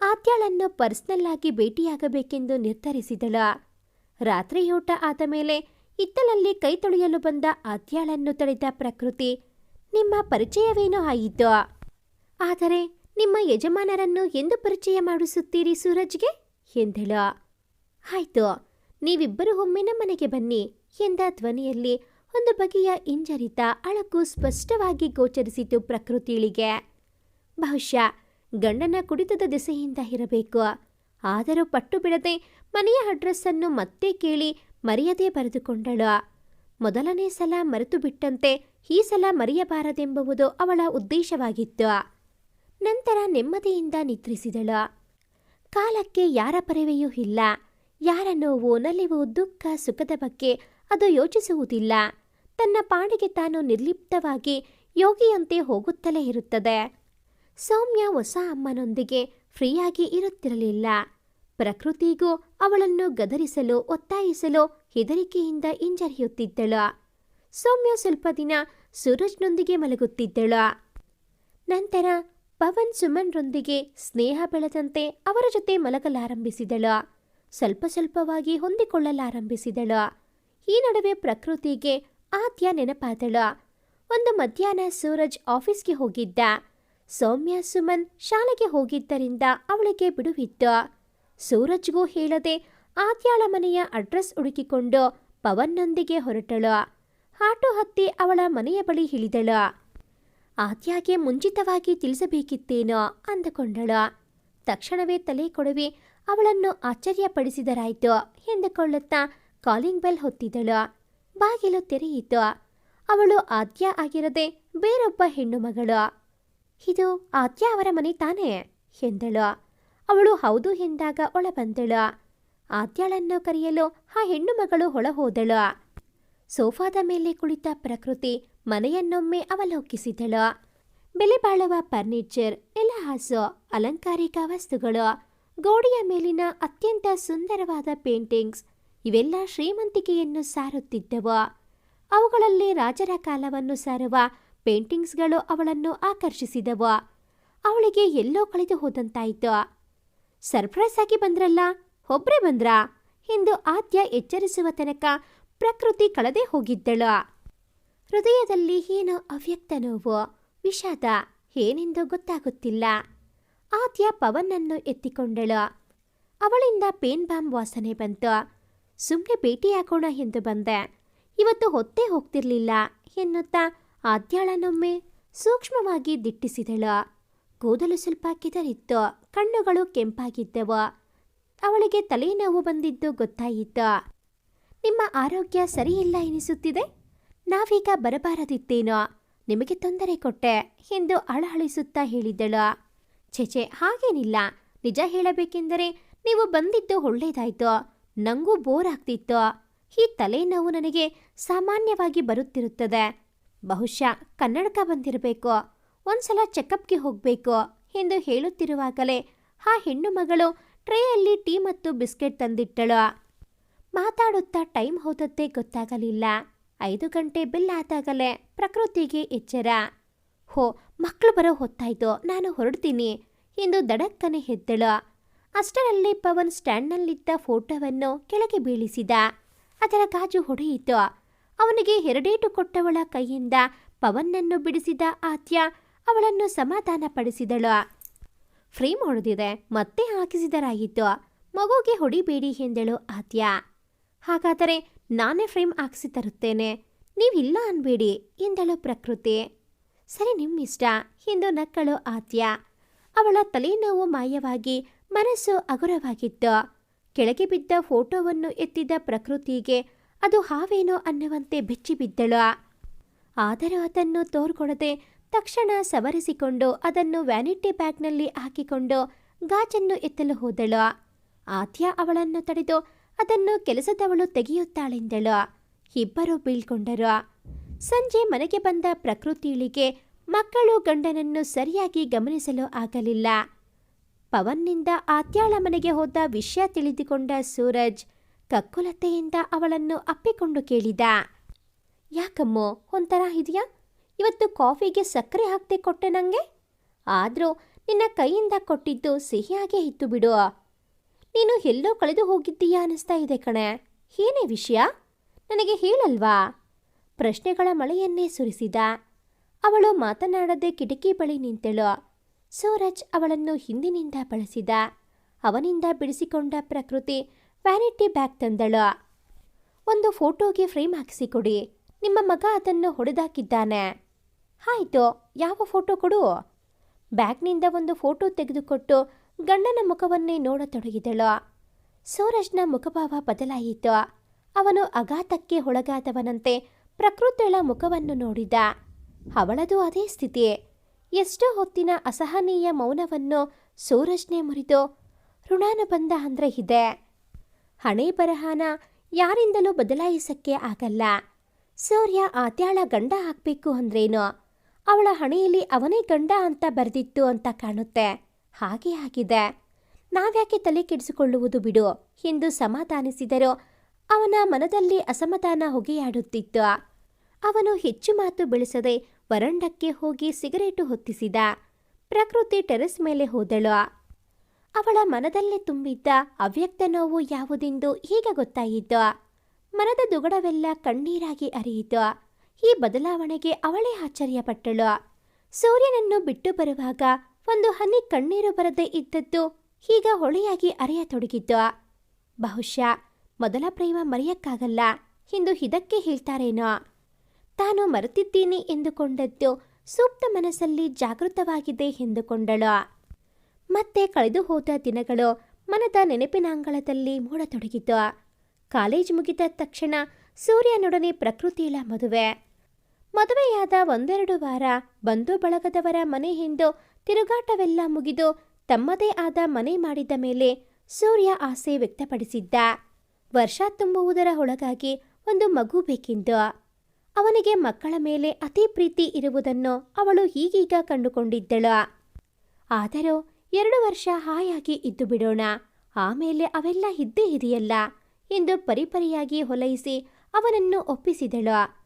ಆತ್ಯಾಳನ್ನು ಪರ್ಸ್ನಲ್ ಆಗಿ ಭೇಟಿಯಾಗಬೇಕೆಂದು ನಿರ್ಧರಿಸಿದಳು. ರಾತ್ರಿಯೂಟ ಆದ ಮೇಲೆ ಇತ್ತಲಲ್ಲಿ ಕೈ ತೊಳೆಯಲು ಬಂದ ಆತ್ಯಾಳನ್ನು ತಡೆದ ಪ್ರಕೃತಿ ನಿಮ್ಮ ಪರಿಚಯವೇನೋ ಆಯಿತು. ಆದರೆ ನಿಮ್ಮ ಯಜಮಾನರನ್ನು ಎಂದು ಪರಿಚಯ ಮಾಡಿಸುತ್ತೀರಿ ಸೂರಜ್ಗೆ? ಎಂದಳು. ಆಯ್ತು, ನೀವಿಬ್ಬರು ಒಮ್ಮೆ ಮನೆಗೆ ಬನ್ನಿ ಎಂದ ಧ್ವನಿಯಲ್ಲಿ ಒಂದು ಬಗೆಯ ಇಂಜರಿತ ಅಳಕು ಸ್ಪಷ್ಟವಾಗಿ ಗೋಚರಿಸಿತು ಪ್ರಕೃತಿಳಿಗೆ ಬಹುಶಃ ಗಂಡನ ಕುಡಿತದ ದಿಸೆಯಿಂದ ಇರಬೇಕು. ಆದರೂ ಪಟ್ಟು ಬಿಡದೆ ಮನೆಯ ಅಡ್ರೆಸ್ಸನ್ನು ಮತ್ತೆ ಕೇಳಿ ಮರೆಯದೇ ಬರೆದುಕೊಂಡಳು. ಮೊದಲನೇ ಸಲ ಮರೆತು ಬಿಟ್ಟಂತೆ ಈ ಸಲ ಮರೆಯಬಾರದೆಂಬುದು ಅವಳ ಉದ್ದೇಶವಾಗಿತ್ತು. ನಂತರ ನೆಮ್ಮದಿಯಿಂದ ನಿದ್ರಿಸಿದಳು. ಕಾಲಕ್ಕೆ ಯಾರ ಪರವೆಯೂ ಇಲ್ಲ. ಯಾರ ನೋವು, ನಲಿವು, ದುಃಖ, ಸುಖದ ಬಗ್ಗೆ ಅದು ಯೋಚಿಸುವುದಿಲ್ಲ. ತನ್ನ ಪಾಡಿಗೆ ತಾನು ನಿರ್ಲಿಪ್ತವಾಗಿ ಯೋಗಿಯಂತೆ ಹೋಗುತ್ತಲೇ ಇರುತ್ತದೆ. ಸೌಮ್ಯ ಹೊಸ ಅಮ್ಮನೊಂದಿಗೆ ಫ್ರೀಯಾಗಿ ಇರುತ್ತಿರಲಿಲ್ಲ. ಪ್ರಕೃತಿಗೂ ಅವಳನ್ನು ಗದರಿಸಲು, ಒತ್ತಾಯಿಸಲು ಹೆದರಿಕೆಯಿಂದ ಹಿಂಜರಿಯುತ್ತಿದ್ದಳು. ಸೌಮ್ಯ ಸ್ವಲ್ಪ ದಿನ ಸೂರಜ್ನೊಂದಿಗೆ ಮಲಗುತ್ತಿದ್ದಳು. ನಂತರ ಪವನ್ ಸುಮನ್ರೊಂದಿಗೆ ಸ್ನೇಹ ಬೆಳೆದಂತೆ ಅವರ ಜೊತೆ ಮಲಗಲಾರಂಭಿಸಿದಳು. ಸ್ವಲ್ಪ ಸ್ವಲ್ಪವಾಗಿ ಹೊಂದಿಕೊಳ್ಳಲಾರಂಭಿಸಿದಳು. ಈ ನಡುವೆ ಪ್ರಕೃತಿಗೆ ಆದ್ಯ ನೆನಪಾದಳ. ಒಂದು ಮಧ್ಯಾಹ್ನ ಸೂರಜ್ ಆಫೀಸ್ಗೆ ಹೋಗಿದ್ದ. ಸೌಮ್ಯ ಸುಮನ್ ಶಾಲೆಗೆ ಹೋಗಿದ್ದರಿಂದ ಅವಳಿಗೆ ಬಿಡುವಿತ್ತು. ಸೂರಜ್ಗೂ ಹೇಳದೆ ಆದ್ಯಾಳ ಮನೆಯ ಅಡ್ರೆಸ್ ಹುಡುಕಿಕೊಂಡು ಪವನ್ನೊಂದಿಗೆ ಹೊರಟಳು. ಆಟೋ ಹತ್ತಿ ಅವಳ ಮನೆಯ ಬಳಿ ಇಳಿದಳು. ಆದ್ಯಾಗೆ ಮುಂಚಿತವಾಗಿ ತಿಳಿಸಬೇಕಿತ್ತೇನೋ ಅಂದುಕೊಂಡಳು. ತಕ್ಷಣವೇ ತಲೆ ಕೊಡವಿ ಅವಳನ್ನು ಆಶ್ಚರ್ಯಪಡಿಸಿದರಾಯ್ತು ಎಂದುಕೊಳ್ಳುತ್ತಾ ಕಾಲಿಂಗ್ ಬೆಲ್ ಹೊತ್ತಿದಳು. ಬಾಗಿಲು ತೆರೆಯಿತು. ಅವಳು ಆದ್ಯ ಆಗಿರದೆ ಬೇರೊಬ್ಬ ಹೆಣ್ಣು ಮಗಳು. ಇದು ಆದ್ಯ ಅವರ ಮನೆ ತಾನೇ? ಎಂದಳು. ಅವಳು ಹೌದು ಎಂದಾಗ ಒಳ ಬಂದಳು ಆದ್ಯಾಳನ್ನು ಕರೆಯಲು ಆ ಹೆಣ್ಣು ಮಗಳು ಸೋಫಾದ ಮೇಲೆ ಕುಳಿತ ಪ್ರಕೃತಿ ಮನೆಯನ್ನೊಮ್ಮೆ ಅವಲೋಕಿಸಿದಳು. ಬೆಲೆ ಬಾಳುವ ಫರ್ನಿಚರ್, ಎಲ್ಲ ಹಾಸು, ಅಲಂಕಾರಿಕ ವಸ್ತುಗಳು, ಗೋಡೆಯ ಮೇಲಿನ ಅತ್ಯಂತ ಸುಂದರವಾದ ಪೇಂಟಿಂಗ್ಸ್ ಇವೆಲ್ಲ ಶ್ರೀಮಂತಿಕೆಯನ್ನು ಸಾರುತ್ತಿದ್ದವು. ಅವುಗಳಲ್ಲಿ ರಾಜರ ಕಾಲವನ್ನು ಸಾರುವ ಪೇಂಟಿಂಗ್ಸ್ಗಳು ಅವಳನ್ನು ಆಕರ್ಷಿಸಿದವು. ಅವಳಿಗೆ ಎಲ್ಲೋ ಕಳೆದು ಹೋದಂತಾಯಿತು. ಸರ್ಪ್ರೈಸ್ ಆಗಿ ಬಂದ್ರಲ್ಲ, ಒಬ್ರೇ ಬಂದ್ರಾ? ಎಂದು ಆದ್ಯ ಎಚ್ಚರಿಸುವ ತನಕ ಪ್ರಕೃತಿ ಕಳೆದೇ ಹೋಗಿದ್ದಳು. ಹೃದಯದಲ್ಲಿ ಏನೋ ಅವ್ಯಕ್ತ ನೋವು, ವಿಷಾದ, ಏನೆಂದು ಗೊತ್ತಾಗುತ್ತಿಲ್ಲ. ಆದ್ಯ ಪವನ್ನನ್ನು ಎತ್ತಿಕೊಂಡಳು. ಅವಳಿಂದ ಪೇನ್ ಬಾಂಬ್ ವಾಸನೆ ಬಂತು. ಸುಮ್ಮನೆ ಭೇಟಿಯಾಗೋಣ ಎಂದು ಬಂದೆ. ಇವತ್ತು ಹೊತ್ತೇ ಹೋಗ್ತಿರ್ಲಿಲ್ಲ, ಎನ್ನುತ್ತಾ ಆದ್ಯಾಳನೊಮ್ಮೆ ಸೂಕ್ಷ್ಮವಾಗಿ ದಿಟ್ಟಿಸಿದಳು. ಕೂದಲು ಸ್ವಲ್ಪ ಕಿದರಿತ್ತು, ಕಣ್ಣುಗಳು ಕೆಂಪಾಗಿದ್ದವು. ಅವಳಿಗೆ ತಲೆನೋವು ಬಂದಿದ್ದು ಗೊತ್ತಾಯಿತು. ನಿಮ್ಮ ಆರೋಗ್ಯ ಸರಿಯಿಲ್ಲ ಎನಿಸುತ್ತಿದೆ? ನಾವೀಗ ಬರಬಾರದಿತ್ತೇನೋ, ನಿಮಗೆ ತೊಂದರೆ ಕೊಟ್ಟೆ, ಎಂದು ಅಳಹಳಿಸುತ್ತಾ ಹೇಳಿದಳು. ಛೆಛೆ ಹಾಗೇನಿಲ್ಲ. ನಿಜ ಹೇಳಬೇಕೆಂದರೆ ನೀವು ಬಂದಿದ್ದು ಒಳ್ಳೇದಾಯ್ತು. ನಂಗೂ ಬೋರ್ ಆಗ್ತಿತ್ತು. ಈ ತಲೆನೋವು ನನಗೆ ಸಾಮಾನ್ಯವಾಗಿ ಬರುತ್ತಿರುತ್ತದೆ. ಬಹುಶಃ ಕನ್ನಡಕ ಬಂದಿರಬೇಕು. ಒಂದ್ಸಲ ಚೆಕಪ್ಗೆ ಹೋಗಬೇಕು ಎಂದು ಹೇಳುತ್ತಿರುವಾಗಲೇ ಆ ಹೆಣ್ಣು ಮಗಳು ಟ್ರೇಯಲ್ಲಿ ಟೀ ಮತ್ತು ಬಿಸ್ಕೆಟ್ ತಂದಿಟ್ಟಳು. ಮಾತಾಡುತ್ತಾ ಟೈಮ್ ಹೋದದ್ದೇ ಗೊತ್ತಾಗಲಿಲ್ಲ. ಐದು ಗಂಟೆ ಬಿಲ್ ಆದಾಗಲೇ ಪ್ರಕೃತಿಗೆ ಎಚ್ಚರ. ಹೋ ಮಕ್ಕಳು ಬರೋ ಹೊತ್ತಾಯ್ತು. ನಾನು ಹೊರಡ್ತೀನಿ ಎಂದು ದಡಕ್ಕನೆ ಎದ್ದಳು ಅಷ್ಟರಲ್ಲಿ ಪವನ್ ಸ್ಟ್ಯಾಂಡ್ನಲ್ಲಿದ್ದ ಫೋಟೋವನ್ನು ಕೆಳಗೆ ಬೀಳಿಸಿದ. ಅದರ ಗಾಜು ಹೊಡೆಯಿತು. ಅವನಿಗೆ ಎರಡೇಟು ಕೊಟ್ಟವಳ ಕೈಯಿಂದ ಪವನ್ನನ್ನು ಬಿಡಿಸಿದ ಆತ್ಯ ಅವಳನ್ನು ಸಮಾಧಾನಪಡಿಸಿದಳು. ಫ್ರೇಮ್ ಹೊಡೆದಿದೆ, ಮತ್ತೆ ಹಾಕಿಸಿದರಾಯಿತು. ಮಗುಗೆ ಹೊಡಿಬೇಡಿ ಎಂದಳು ಆತ್ಯ. ಹಾಗಾದರೆ ನಾನೇ ಫ್ರೇಮ್ ಹಾಕಿಸಿ ತರುತ್ತೇನೆ. ನೀವಿಲ್ಲ ಅನ್ಬೇಡಿ ಎಂದಳು ಪ್ರಕೃತಿ. ಸರಿ ನಿಮ್ಮಿಷ್ಟ ಎಂದು ನಕ್ಕಳು ಆತ್ಯ. ಅವಳ ತಲೆನೋವು ಮಾಯವಾಗಿ ಮನಸ್ಸು ಹಗುರವಾಗಿತ್ತು ಕೆಳಗೆ ಬಿದ್ದ ಫೋಟೋವನ್ನು ಎತ್ತಿದ ಪ್ರಕೃತಿಗೆ ಅದು ಹಾವೇನೋ ಅನ್ನುವಂತೆ ಬೆಚ್ಚಿ ಬಿದ್ದಳು. ಆದರೂ ಅದನ್ನು ತೋರ್ಕೊಡದೆ ತಕ್ಷಣ ಸವರಿಸಿಕೊಂಡು ಅದನ್ನು ವ್ಯಾನಿಟಿ ಬ್ಯಾಗ್ನಲ್ಲಿ ಹಾಕಿಕೊಂಡು ಗಾಜನ್ನು ಎತ್ತಲು ಹೋದಳು. ಆದ್ಯ ಅವಳನ್ನು ತಡೆದು ಅದನ್ನು ಕೆಲಸದವಳು ತೆಗೆಯುತ್ತಾಳೆಂದಳು. ಇಬ್ಬರು ಬೀಳ್ಕೊಂಡರು. ಸಂಜೆ ಮನೆಗೆ ಬಂದ ಪ್ರಕೃತಿಳಿಗೆ ಮಕ್ಕಳು ಗಂಡನನ್ನು ಸರಿಯಾಗಿ ಗಮನಿಸಲು ಆಗಲಿಲ್ಲ. ಪವನ್ನಿಂದ ಆತ್ಯಾಳ ಮನೆಗೆ ಹೋದ ವಿಷಯ ತಿಳಿದುಕೊಂಡ ಸೂರಜ್ ಕಕ್ಕುಲತೆಯಿಂದ ಅವಳನ್ನು ಅಪ್ಪಿಕೊಂಡು ಕೇಳಿದ, ಯಾಕಮ್ಮೋ, ಒಂಥರ ಇದೆಯಾ? ಇವತ್ತು ಕಾಫಿಗೆ ಸಕ್ಕರೆ ಹಾಕ್ತೆ ಕೊಟ್ಟೆ ನಂಗೆ? ಆದರೂ ನಿನ್ನ ಕೈಯಿಂದ ಕೊಟ್ಟಿದ್ದು ಸಿಹಿಯಾಗೇ ಇತ್ತು ಬಿಡು. ನೀನು ಎಲ್ಲೋ ಕಳೆದು ಹೋಗಿದ್ದೀಯಾ ಅನ್ನಿಸ್ತಾ ಇದೆ ಕಣೆ. ಏನೇ ವಿಷಯ? ನನಗೆ ಹೇಳಲ್ವಾ? ಪ್ರಶ್ನೆಗಳ ಮಳೆಯನ್ನೇ ಸುರಿಸಿದ. ಅವಳು ಮಾತನಾಡದೆ ಕಿಟಕಿ ಬಳಿ ನಿಂತಳು. ಸೂರಜ್ ಅವಳನ್ನು ಹಿಂದಿನಿಂದ ಬಳಸಿದ. ಅವನಿಂದ ಬಿಡಿಸಿಕೊಂಡ ಪ್ರಕೃತಿ ವ್ಯಾನಿಟಿ ಬ್ಯಾಗ್ ತಂದಳು. ಒಂದು ಫೋಟೋಗೆ ಫ್ರೇಮ್ ಹಾಕಿಸಿಕೊಡಿ. ನಿಮ್ಮ ಮಗ ಅದನ್ನು ಹೊಡೆದಾಕಿದ್ದಾನೆ. ಆಯಿತು, ಯಾವ ಫೋಟೋ ಕೊಡು. ಬ್ಯಾಗ್ನಿಂದ ಒಂದು ಫೋಟೋ ತೆಗೆದುಕೊಟ್ಟು ಗಂಡನ ಮುಖವನ್ನೇ ನೋಡತೊಡಗಿದಳು. ಸೂರಜ್ನ ಮುಖಭಾವ ಬದಲಾಯಿತು. ಅವನು ಅಗಾತಕ್ಕೆ ಒಳಗಾದವನಂತೆ ಪ್ರಕೃತಿಳ ಮುಖವನ್ನು ನೋಡಿದ. ಅವಳದು ಅದೇ ಸ್ಥಿತಿ. ಎಷ್ಟೋ ಹೊತ್ತಿನ ಅಸಹನೀಯ ಮೌನವನ್ನು ಸೂರಜ್ನೇ ಮುರಿದು ಋಣಾನುಬಂಧ ಅಂದ್ರೆ ಇದೆ. ಹಣೆ ಬರಹನ ಯಾರಿಂದಲೂ ಬದಲಾಯಿಸಕ್ಕೆ ಆಗಲ್ಲ. ಸೂರ್ಯ ಆತ್ಯಾಳ ಗಂಡ ಹಾಕ್ಬೇಕು ಅಂದ್ರೇನು? ಅವಳ ಹಣೆಯಲ್ಲಿ ಅವನೇ ಗಂಡ ಅಂತ ಬರೆದಿತ್ತು ಅಂತ ಕಾಣುತ್ತೆ. ಹಾಗೆ ಆಗಿದೆ. ನಾವ್ಯಾಕೆ ತಲೆ ಕೆಡಿಸಿಕೊಳ್ಳುವುದು ಬಿಡು? ಎಂದು ಸಮಾಧಾನಿಸಿದರು ಅವನ ಮನದಲ್ಲಿ ಅಸಮಾಧಾನ ಹೊಗೆಯಾಡುತ್ತಿತ್ತು. ಅವನು ಹೆಚ್ಚು ಮಾತು ಬೆಳೆಸದೆ ವರಂಡಕ್ಕೆ ಹೋಗಿ ಸಿಗರೇಟು ಹೊತ್ತಿಸಿದ. ಪ್ರಕೃತಿ ಟೆರೆಸ್ ಮೇಲೆ ಹೋದಳು. ಅವಳ ಮನದಲ್ಲಿ ತುಂಬಿದ್ದ ಅವ್ಯಕ್ತ ನೋವು ಯಾವುದೆಂದು ಈಗ ಗೊತ್ತಾಯಿತು. ಮನದ ದುಗಡವೆಲ್ಲ ಕಣ್ಣೀರಾಗಿ ಅರಿಯಿತು. ಈ ಬದಲಾವಣೆಗೆ ಅವಳೇ ಆಶ್ಚರ್ಯಪಟ್ಟಳು. ಸೂರ್ಯನನ್ನು ಬಿಟ್ಟು ಬರುವಾಗ ಒಂದು ಹನಿ ಕಣ್ಣೀರು ಬರದೇ ಇದ್ದದ್ದು ಈಗ ಹೊಳೆಯಾಗಿ ಅರೆಯತೊಡಗಿದ್ದು ಬಹುಶಃ ಮೊದಲ ಪ್ರೇಮ ಮರೆಯಕ್ಕಾಗಲ್ಲ. ಎಂದು ಇದಕ್ಕೆ ಹೇಳ್ತಾರೇನೋ. ತಾನು ಮರೆತಿದ್ದೀನಿ ಎಂದುಕೊಂಡದ್ದು ಸೂಕ್ತ ಮನಸ್ಸಲ್ಲಿ ಜಾಗೃತವಾಗಿದೆ ಎಂದುಕೊಂಡಳು. ಮತ್ತೆ ಕಳೆದು ಹೋದ ದಿನಗಳು ಮನದ ನೆನಪಿನಾಂಗಳದಲ್ಲಿ ಮೂಡತೊಡಗಿತು. ಕಾಲೇಜ್ ಮುಗಿದ ತಕ್ಷಣ ಸೂರ್ಯನೊಡನೆ ಪ್ರಕೃತಿಯ ಮದುವೆ. ಮದುವೆಯಾದ ಒಂದೆರಡು ವಾರ ಬಂಧು ಬಳಗದವರ ಮನೆ ಹಿಂದು ತಿರುಗಾಟವೆಲ್ಲ ಮುಗಿದು ತಮ್ಮದೇ ಆದ ಮನೆ ಮಾಡಿದ ಮೇಲೆ ಸೂರ್ಯ ಆಸೆ ವ್ಯಕ್ತಪಡಿಸಿದ್ದ. ವರ್ಷ ತುಂಬುವುದರ ಒಳಗಾಗಿ ಒಂದು ಮಗು ಬೇಕೆಂದು. ಅವನಿಗೆ ಮಕ್ಕಳ ಮೇಲೆ ಅತಿ ಪ್ರೀತಿ ಇರುವುದನ್ನು ಅವಳು ಈಗೀಗ ಕಂಡುಕೊಂಡಿದ್ದಳು. ಆದರೂ ಎರಡು ವರ್ಷ ಹಾಯಾಗಿ ಇದ್ದು ಬಿಡೋಣ. ಆಮೇಲೆ ಅವೆಲ್ಲ ಇದ್ದೇ ಇದೆಯಲ್ಲ ಎಂದು ಪರಿಪರಿಯಾಗಿ ಹೊಲೈಸಿ ಅವನನ್ನು ಒಪ್ಪಿಸಿದಳು.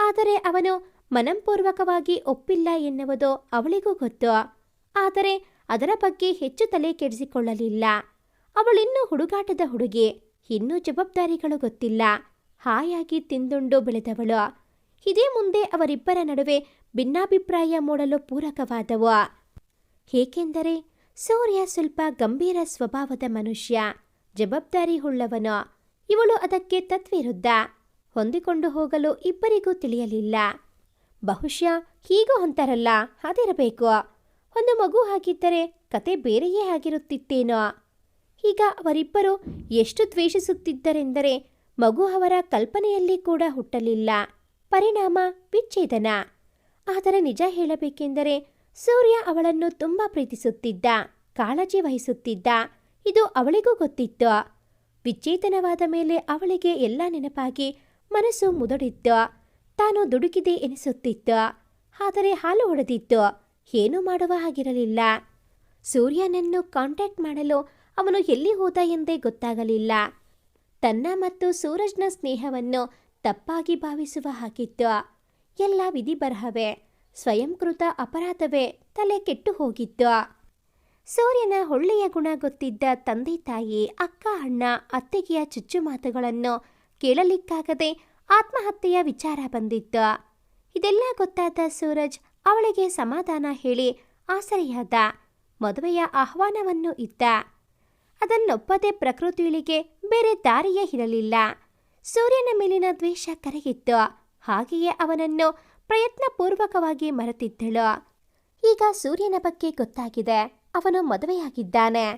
ಆದರೆ ಅವನು ಮನಂಪೂರ್ವಕವಾಗಿ ಒಪ್ಪಿಲ್ಲ ಎನ್ನುವುದು ಅವಳಿಗೂ ಗೊತ್ತು. ಆದರೆ ಅದರ ಬಗ್ಗೆ ಹೆಚ್ಚು ತಲೆ ಕೆಡಿಸಿಕೊಳ್ಳಲಿಲ್ಲ. ಅವಳಿನ್ನೂ ಹುಡುಗಾಟದ ಹುಡುಗಿ, ಇನ್ನೂ ಜವಾಬ್ದಾರಿಗಳು ಗೊತ್ತಿಲ್ಲ. ಹಾಯಾಗಿ ತಿಂದುಂಡು ಬೆಳೆದವಳು. ಇದೇ ಮುಂದೆ ಅವರಿಬ್ಬರ ನಡುವೆ ಭಿನ್ನಾಭಿಪ್ರಾಯ ಮೂಡಲು ಪೂರಕವಾದವು. ಏಕೆಂದರೆ ಸೂರ್ಯ ಸ್ವಲ್ಪ ಗಂಭೀರ ಸ್ವಭಾವದ ಮನುಷ್ಯ ಜವಾಬ್ದಾರಿ ಉಳ್ಳವನು ಇವಳು ಅದಕ್ಕೆ ತದ್ವಿರುದ್ಧ. ಹೊಂದಿಕೊಂಡು ಹೋಗಲು ಇಬ್ಬರಿಗೂ ತಿಳಿಯಲಿಲ್ಲ. ಬಹುಶಃ ಹೀಗೂ ಅಂತಾರಲ್ಲ, ಅದಿರಬೇಕು. ಒಂದು ಮಗು ಹಾಗಿದ್ದರೆ ಕತೆ ಬೇರೆಯೇ ಆಗಿರುತ್ತಿತ್ತೇನೋ. ಈಗ ಅವರಿಬ್ಬರು ಎಷ್ಟು ದ್ವೇಷಿಸುತ್ತಿದ್ದರೆಂದರೆ ಮಗು ಅವರ ಕಲ್ಪನೆಯಲ್ಲಿ ಕೂಡ ಹುಟ್ಟಲಿಲ್ಲ. ಪರಿಣಾಮ, ವಿಚ್ಛೇದನ. ಆದರೆ ನಿಜ ಹೇಳಬೇಕೆಂದರೆ ಸೂರ್ಯ ಅವಳನ್ನು ತುಂಬ ಪ್ರೀತಿಸುತ್ತಿದ್ದ, ಕಾಳಜಿ ವಹಿಸುತ್ತಿದ್ದ, ಇದು ಅವಳಿಗೂ ಗೊತ್ತಿತ್ತು. ವಿಚ್ಛೇದನವಾದ ಮೇಲೆ ಅವಳಿಗೆ ಎಲ್ಲ ನೆನಪಾಗಿ ಮನಸ್ಸು ಮುದುಡಿತ್ತು. ತಾನು ದುಡುಕಿದೆ ಎನಿಸುತ್ತಿತ್ತು. ಆದರೆ ಹಾಲು ಹೊಡೆದಿತ್ತು ಏನೂ ಮಾಡುವ ಹಾಗಿರಲಿಲ್ಲ. ಸೂರ್ಯನನ್ನು ಕಾಂಟ್ಯಾಕ್ಟ್ ಮಾಡಲು ಅವನು ಎಲ್ಲಿ ಹೋದ ಎಂದೇ ಗೊತ್ತಾಗಲಿಲ್ಲ. ತನ್ನ ಮತ್ತು ಸೂರಜ್ನ ಸ್ನೇಹವನ್ನು ತಪ್ಪಾಗಿ ಭಾವಿಸುವ ಹಾಗಿತ್ತು ಎಲ್ಲ ವಿಧಿ ಬರಹವೇ ಸ್ವಯಂಕೃತ ಅಪರಾಧವೇ ತಲೆ ಕೆಟ್ಟು ಹೋಗಿತ್ತು ಸೂರ್ಯನ ಒಳ್ಳೆಯ ಗುಣ ಗೊತ್ತಿದ್ದ ತಂದೆ ತಾಯಿ, ಅಕ್ಕ, ಅಣ್ಣ, ಅತ್ತೆಗೆಯ ಚುಚ್ಚು ಮಾತುಗಳನ್ನು ಕೇಳಲಿಕ್ಕಾಗದೆ ಆತ್ಮಹತ್ಯೆಯ ವಿಚಾರ ಬಂದಿತ್ತು ಇದೆಲ್ಲ ಗೊತ್ತಾದ ಸೂರಜ್ ಅವಳಿಗೆ ಸಮಾಧಾನ ಹೇಳಿ ಆಸರೆಯಾದ ಮದುವೆಯ ಆಹ್ವಾನವನ್ನು ಇದ್ದ. ಅದನ್ನೊಪ್ಪದೆ ಪ್ರಕೃತಿಳಿಗೆ ಬೇರೆ ದಾರಿಯೇ ಇರಲಿಲ್ಲ. ಸೂರ್ಯನ ಮೇಲಿನ ದ್ವೇಷ ಕರಗಿತ್ತು. ಹಾಗೆಯೇ ಅವನನ್ನು ಪ್ರಯತ್ನಪೂರ್ವಕವಾಗಿ ಮರೆತಿದ್ದಳು. ಈಗ ಸೂರ್ಯನ ಬಗ್ಗೆ ಗೊತ್ತಾಗಿದೆ. ಅವನು ಮದುವೆಯಾಗಿದ್ದಾನೆ.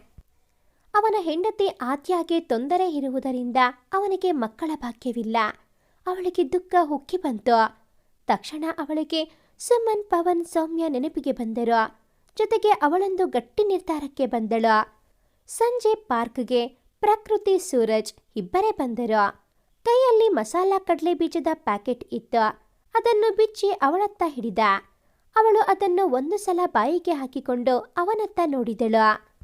ಅವನ ಹೆಂಡತಿ ಆದ್ಯಾಗೆ ತೊಂದರೆ ಇರುವುದರಿಂದ ಅವನಿಗೆ ಮಕ್ಕಳ ಭಾಗ್ಯವಿಲ್ಲ. ಅವಳಿಗೆ ದುಃಖ ಹುಕ್ಕಿ ಬಂತು. ತಕ್ಷಣ ಅವಳಿಗೆ ಸುಮನ್, ಪವನ್, ಸೌಮ್ಯ ನೆನಪಿಗೆ ಬಂದರು. ಜೊತೆಗೆ ಅವಳೊಂದು ಗಟ್ಟಿ ನಿರ್ಧಾರಕ್ಕೆ ಬಂದಳು. ಸಂಜೆ ಪಾರ್ಕ್ಗೆ ಪ್ರಕೃತಿ ಸೂರಜ್ ಇಬ್ಬರೇ ಬಂದರು. ಕೈಯಲ್ಲಿ ಮಸಾಲಾ ಕಡಲೆ ಬೀಜದ ಪ್ಯಾಕೆಟ್ ಇತ್ತು ಅದನ್ನು ಬಿಚ್ಚಿ ಅವಳತ್ತ ಹಿಡಿದ. ಅವಳು ಅದನ್ನು ಒಂದು ಸಲ ಬಾಯಿಗೆ ಹಾಕಿಕೊಂಡು ಅವನತ್ತ ನೋಡಿದಳು.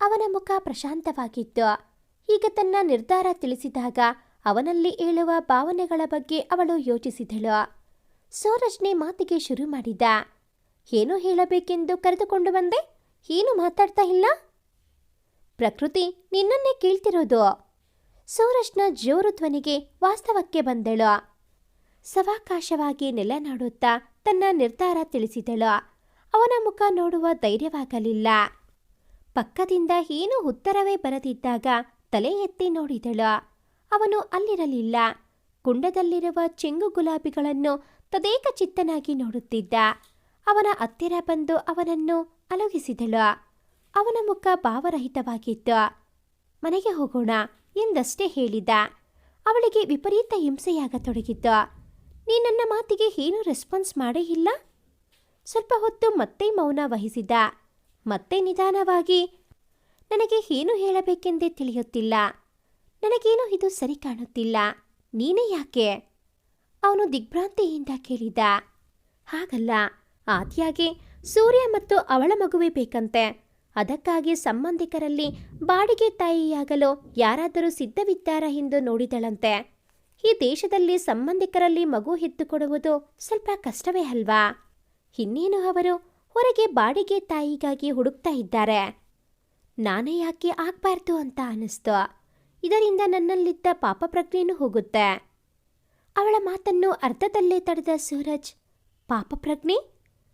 ಅವನ ಮುಖ ಪ್ರಶಾಂತವಾಗಿತ್ತು ಈಗ ತನ್ನ ನಿರ್ಧಾರ ತಿಳಿಸಿದಾಗ ಅವನಲ್ಲಿ ಏಳುವ ಭಾವನೆಗಳ ಬಗ್ಗೆ ಅವಳು ಯೋಚಿಸಿದಳು. ಸೂರಜ್ನೆ ಮಾತಿಗೆ ಶುರು ಮಾಡಿದ. ಏನು ಹೇಳಬೇಕೆಂದು ಕರೆದುಕೊಂಡು ಬಂದೆ? ಏನು ಮಾತಾಡ್ತಾ ಇಲ್ಲ? ಪ್ರಕೃತಿ ನಿನ್ನನ್ನೇ ಕೇಳ್ತಿರೋದು. ಸೂರಜ್ನ ಜೋರು ಧ್ವನಿಗೆ ವಾಸ್ತವಕ್ಕೆ ಬಂದಳು. ಸವಾಕಾಶವಾಗಿ ನೆಲನಾಡುತ್ತಾ ತನ್ನ ನಿರ್ಧಾರ ತಿಳಿಸಿದಳು. ಅವನ ಮುಖ ನೋಡುವ ಧೈರ್ಯವಾಗಲಿಲ್ಲ. ಪಕ್ಕದಿಂದ ಏನೂ ಉತ್ತರವೇ ಬರದಿದ್ದಾಗ ತಲೆ ಎತ್ತಿ ನೋಡಿದಳು. ಅವನು ಅಲ್ಲಿರಲಿಲ್ಲ. ಕುಂಡದಲ್ಲಿರುವ ಚೆಂಗು ಗುಲಾಬಿಗಳನ್ನು ತದೇಕ ಚಿತ್ತನಾಗಿ ನೋಡುತ್ತಿದ್ದ. ಅವನ ಹತ್ತಿರ ಬಂದು ಅವನನ್ನು ಅಲುಗಿಸಿದಳು. ಅವನ ಮುಖ ಭಾವರಹಿತವಾಗಿತ್ತು. ಮನೆಗೆ ಹೋಗೋಣ. ಎಂದಷ್ಟೇ ಹೇಳಿದ. ಅವಳಿಗೆ ವಿಪರೀತ ಹಿಂಸೆಯಾಗತೊಡಗಿದ್ದ. ನೀ ನನ್ನ ಮಾತಿಗೆ ಏನೂ ರೆಸ್ಪಾನ್ಸ್ ಮಾಡೇ ಇಲ್ಲ? ಸ್ವಲ್ಪ ಹೊತ್ತು ಮತ್ತೆ ಮೌನ ವಹಿಸಿದ. ಮತ್ತೆ ನಿಧಾನವಾಗಿ, ನನಗೆ ಏನು ಹೇಳಬೇಕೆಂದೇ ತಿಳಿಯುತ್ತಿಲ್ಲ. ನನಗೇನು ಇದು ಸರಿ ಕಾಣುತ್ತಿಲ್ಲ. ನೀನೇ ಯಾಕೆ? ಅವನು ದಿಗ್ಭ್ರಾಂತಿಯಿಂದ ಕೇಳಿದ. ಹಾಗಲ್ಲ. ಆದಿಯಾಗಿ ಸೂರ್ಯ ಮತ್ತು ಅವಳ ಮಗುವೇ ಬೇಕಂತೆ. ಅದಕ್ಕಾಗಿ ಸಂಬಂಧಿಕರಲ್ಲಿ ಬಾಡಿಗೆ ತಾಯಿಯಾಗಲು ಯಾರಾದರೂ ಸಿದ್ಧವಿದ್ದಾರಾ ಎಂದು ನೋಡಿದಳಂತೆ. ಈ ದೇಶದಲ್ಲಿ ಸಂಬಂಧಿಕರಲ್ಲಿ ಮಗು ಹೆತ್ತುಕೊಡುವುದು ಸ್ವಲ್ಪ ಕಷ್ಟವೇ ಅಲ್ವಾ? ಇನ್ನೇನು ಅವರು ಹೊರಗೆ ಬಾಡಿಗೆ ತಾಯಿಗಾಗಿ ಹುಡುಕ್ತಾ ಇದ್ದಾರೆ. ನಾನೇ ಯಾಕೆ ಆಗ್ಬಾರ್ದು ಅಂತ ಅನ್ನಿಸ್ತು. ಇದರಿಂದ ನನ್ನಲ್ಲಿದ್ದ ಪಾಪ ಪ್ರಜ್ಞೆಯೂ ಹೋಗುತ್ತೆ. ಅವಳ ಮಾತನ್ನು ಅರ್ಧದಲ್ಲೇ ತಡೆದ ಸೂರಜ್, ಪಾಪ ಪ್ರಜ್ಞೆ?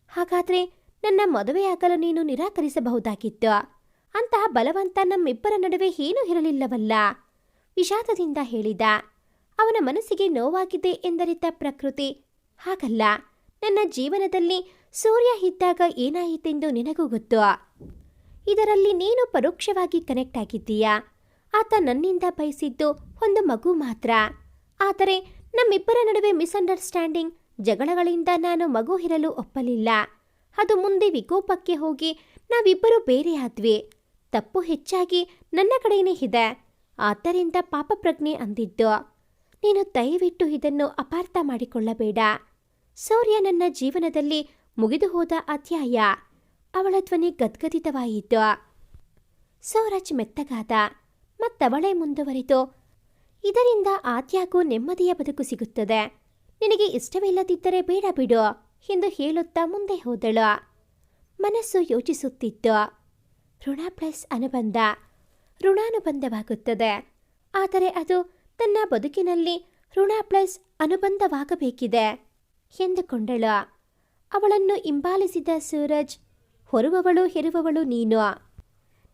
ಹಾಗಾದ್ರೆ ನನ್ನ ಮದುವೆಯಾಗಲು ನೀನು ನಿರಾಕರಿಸಬಹುದಾಗಿತ್ತು. ಅಂತಹ ಬಲವಂತ ನಮ್ಮಿಬ್ಬರ ನಡುವೆ ಏನೂ ಇರಲಿಲ್ಲವಲ್ಲ. ವಿಷಾದದಿಂದ ಹೇಳಿದ, ಅವನ ಮನಸ್ಸಿಗೆ ನೋವಾಗಿದೆ ಎಂದರಿತ ಪ್ರಕೃತಿ, ಹಾಗಲ್ಲ, ನನ್ನ ಜೀವನದಲ್ಲಿ ಸೂರ್ಯ ಇದ್ದಾಗ ಏನಾಯಿತೆಂದು ನಿನಗೂ ಗೊತ್ತು. ಇದರಲ್ಲಿ ನೀನು ಪರೋಕ್ಷವಾಗಿ ಕನೆಕ್ಟ್ ಆಗಿದ್ದೀಯಾ? ಆತ ನನ್ನಿಂದ ಬಯಸಿದ್ದು ಒಂದು ಮಗು ಮಾತ್ರ. ಆದರೆ ನಮ್ಮಿಬ್ಬರ ನಡುವೆ ಮಿಸ್ಅಂಡರ್ಸ್ಟ್ಯಾಂಡಿಂಗ್ ಜಗಳಗಳಿಂದ ನಾನು ಮಗು ಇರಲು ಒಪ್ಪಲಿಲ್ಲ. ಅದು ಮುಂದೆ ವಿಕೋಪಕ್ಕೆ ಹೋಗಿ ನಾವಿಬ್ಬರೂ ಬೇರೆ ಆದ್ವಿ. ತಪ್ಪು ಹೆಚ್ಚಾಗಿ ನನ್ನ ಕಡೆಯೇ ಇದೆ. ಆದ್ದರಿಂದ ಪಾಪಪ್ರಜ್ಞೆ ಅಂದಿದ್ದು. ನೀನು ದಯವಿಟ್ಟು ಇದನ್ನು ಅಪಾರ್ಥ ಮಾಡಿಕೊಳ್ಳಬೇಡ. ಸೌರ್ಯ ನನ್ನ ಜೀವನದಲ್ಲಿ ಮುಗಿದು ಹೋದ ಅಧ್ಯಾಯ. ಅವಳ ಧ್ವನಿ ಗದ್ಗದಿತವಾಯಿತು. ಸೌರಜ್ ಮೆತ್ತಗಾದ. ಮತ್ತವಳೇ ಮುಂದುವರಿತು ಇದರಿಂದ ಆದ್ಯಾಗೂ ನೆಮ್ಮದಿಯ ಬದುಕು ಸಿಗುತ್ತದೆ. ನಿನಗೆ ಇಷ್ಟವಿಲ್ಲದಿದ್ದರೆ ಬೇಡ ಬಿಡು. ಎಂದು ಹೇಳುತ್ತಾ ಮುಂದೆ ಹೋದಳು. ಮನಸ್ಸು ಯೋಚಿಸುತ್ತಿತ್ತು. ಋಣ ಪ್ಲಸ್ ಅನುಬಂಧ. ಋಣಾನುಬಂಧವಾಗುತ್ತದೆ. ಆದರೆ ಅದು ತನ್ನ ಬದುಕಿನಲ್ಲಿ ಋಣ ಪ್ಲಸ್ ಅನುಬಂಧವಾಗಬೇಕಿದೆ ಎಂದುಕೊಂಡಳು. ಅವಳನ್ನು ಹಿಂಬಾಲಿಸಿದ ಸೂರಜ್, ಹೊರುವವಳು ಹೆರುವವಳು ನೀನು.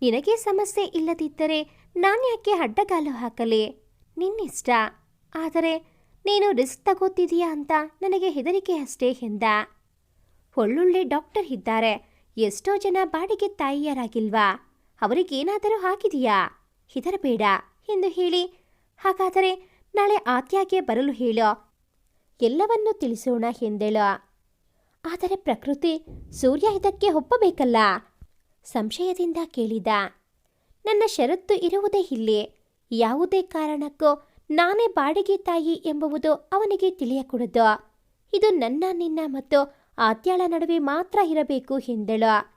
ನಿನಗೆ ಸಮಸ್ಯೆ ಇಲ್ಲದಿದ್ದರೆ ನಾನ್ಯಾಕೆ ಅಡ್ಡಗಾಲು ಹಾಕಲಿ? ನಿನ್ನಿಷ್ಟ. ಆದರೆ ನೀನು ರಿಸ್ಕ್ ತಗೋತಿದೀಯಾ ಅಂತ ನನಗೆ ಹೆದರಿಕೆ ಅಷ್ಟೇ ಎಂದ. ಒಳ್ಳೊಳ್ಳೆ ಡಾಕ್ಟರ್ ಇದ್ದಾರೆ. ಎಷ್ಟೋ ಜನ ಬಾಡಿಗೆ ತಾಯಿಯರಾಗಿಲ್ವಾ? ಅವರಿಗೇನಾದರೂ ಹಾಕಿದೀಯಾ ಹೆದರಬೇಡ ಎಂದು ಹೇಳಿ. ಹಾಗಾದರೆ ನಾಳೆ ಆತ್ಯಾಗೆ ಬರಲು ಹೇಳೋ? ಎಲ್ಲವನ್ನೂ ತಿಳಿಸೋಣ ಎಂದೇಳ? ಆದರೆ ಪ್ರಕೃತಿ ಸೂರ್ಯ ಇದಕ್ಕೆ ಒಪ್ಪಬೇಕಲ್ಲ? ಸಂಶಯದಿಂದ ಕೇಳಿದ. ನನ್ನ ಷರತ್ತು ಇರುವುದೇ ಇಲ್ಲಿ. ಯಾವುದೇ ಕಾರಣಕ್ಕೂ ನಾನೇ ಬಾಡಿಗೆ ತಾಯಿ ಎಂಬುವುದು ಅವನಿಗೆ ತಿಳಿಯಕೂಡದು. ಇದು ನನ್ನ, ನಿನ್ನ ಮತ್ತು ಆದ್ಯಾಳ ನಡುವೆ ಮಾತ್ರ ಇರಬೇಕು ಎಂದಳು.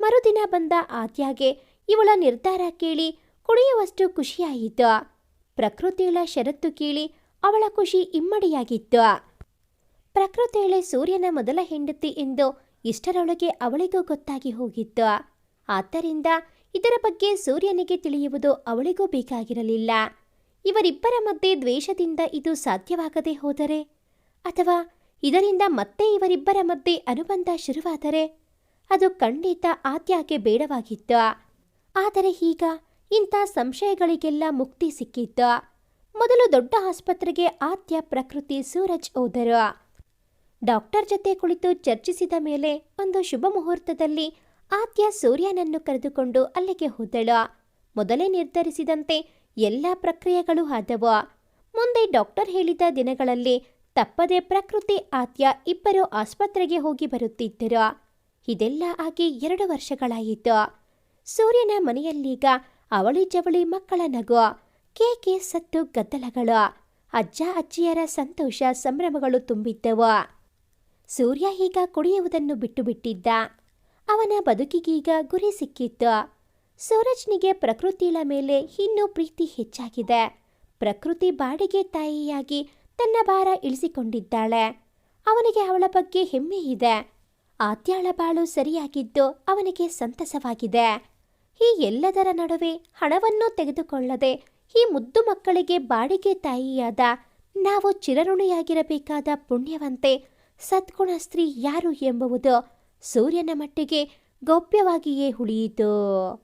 ಮರುದಿನ ಬಂದ ಆದ್ಯಾಗೆ ಇವಳ ನಿರ್ಧಾರ ಕೇಳಿ ಕುಡಿಯುವಷ್ಟು ಖುಷಿಯಾಯಿತು. ಪ್ರಕೃತಿಯುಳ ಷರತ್ತು ಕೇಳಿ ಅವಳ ಖುಷಿ ಇಮ್ಮಡಿಯಾಗಿತ್ತು. ಪ್ರಕೃತಿಯಳೆ ಸೂರ್ಯನ ಮೊದಲ ಹೆಂಡತಿ ಎಂದು ಇಷ್ಟರೊಳಗೆ ಅವಳಿಗೂ ಗೊತ್ತಾಗಿ ಹೋಗಿತ್ತು. ಆದ್ದರಿಂದ ಇದರ ಬಗ್ಗೆ ಸೂರ್ಯನಿಗೆ ತಿಳಿಯುವುದು ಅವಳಿಗೂ ಬೇಕಾಗಿರಲಿಲ್ಲ. ಇವರಿಬ್ಬರ ಮಧ್ಯೆ ದ್ವೇಷದಿಂದ ಇದು ಸಾಧ್ಯವಾಗದೆ ಹೋದರೆ, ಅಥವಾ ಇದರಿಂದ ಮತ್ತೆ ಇವರಿಬ್ಬರ ಮಧ್ಯೆ ಅನುಬಂಧ ಶುರುವಾದರೆ ಅದು ಖಂಡಿತ ಆದ್ಯಾಗೆ ಬೇಡವಾಗಿತ್ತ ಆದರೆ ಈಗ ಇಂಥ ಸಂಶಯಗಳಿಗೆಲ್ಲ ಮುಕ್ತಿ ಸಿಕ್ಕಿದ್ದ. ಮೊದಲು ದೊಡ್ಡ ಆಸ್ಪತ್ರೆಗೆ ಆತ್ಯ ಪ್ರಕೃತಿ ಸೂರಜ್ ಹೋದರು. ಡಾಕ್ಟರ್ ಜೊತೆ ಕುಳಿತು ಚರ್ಚಿಸಿದ ಮೇಲೆ ಒಂದು ಶುಭ ಮುಹೂರ್ತದಲ್ಲಿ ಆತ್ಯ ಸೂರ್ಯನನ್ನು ಕರೆದುಕೊಂಡು ಅಲ್ಲಿಗೆ ಹೋದಳು. ಮೊದಲೇ ನಿರ್ಧರಿಸಿದಂತೆ ಎಲ್ಲ ಪ್ರಕ್ರಿಯೆಗಳು ಆದವು. ಮುಂದೆ ಡಾಕ್ಟರ್ ಹೇಳಿದ ದಿನಗಳಲ್ಲಿ ತಪ್ಪದೆ ಪ್ರಕೃತಿ ಆತ್ಯ ಇಬ್ಬರು ಆಸ್ಪತ್ರೆಗೆ ಹೋಗಿ ಬರುತ್ತಿದ್ದರು. ಇದೆಲ್ಲ ಆಗಿ ಎರಡು ವರ್ಷಗಳಾಯಿತು. ಸೂರ್ಯನ ಮನೆಯಲ್ಲೀಗ ಅವಳಿ ಜವಳಿ ಮಕ್ಕಳ ನಗು, ಕೇಕೆ ಸತ್ತು ಗದ್ದಲಗಳು, ಅಜ್ಜ ಅಜ್ಜಿಯರ ಸಂತೋಷ ಸಂಭ್ರಮಗಳು ತುಂಬಿದ್ದವು. ಸೂರ್ಯ ಈಗ ಕುಡಿಯುವುದನ್ನು ಬಿಟ್ಟು ಬಿಟ್ಟಿದ್ದ. ಅವನ ಬದುಕಿಗೀಗ ಗುರಿ ಸಿಕ್ಕಿತ್ತು. ಸೂರಜ್ನಿಗೆ ಪ್ರಕೃತಿಳ ಮೇಲೆ ಇನ್ನೂ ಪ್ರೀತಿ ಹೆಚ್ಚಾಗಿದೆ. ಪ್ರಕೃತಿ ಬಾಡಿಗೆ ತಾಯಿಯಾಗಿ ತನ್ನ ಭಾರ ಇಳಿಸಿಕೊಂಡಿದ್ದಾಳೆ. ಅವನಿಗೆ ಅವಳ ಬಗ್ಗೆ ಹೆಮ್ಮೆ ಇದೆ. ಆತ್ಯಾಳ ಬಾಳು ಸರಿಯಾಗಿದ್ದು ಅವನಿಗೆ ಸಂತಸವಾಗಿದೆ. ಈ ಎಲ್ಲದರ ನಡುವೆ ಹಣವನ್ನು ತೆಗೆದುಕೊಳ್ಳದೆ ಈ ಮುದ್ದು ಮಕ್ಕಳಿಗೆ ಬಾಡಿಗೆ ತಾಯಿಯಾದ ನಾವು ಚಿರಋಣಿಯಾಗಿರಬೇಕಾದ ಪುಣ್ಯವಂತೆ ಸದ್ಗುಣ ಸ್ತ್ರೀ ಯಾರು ಎಂಬುವುದು ಸೂರ್ಯನ ಮಟ್ಟಿಗೆ ಗೌಪ್ಯವಾಗಿಯೇ ಉಳಿಯಿತು.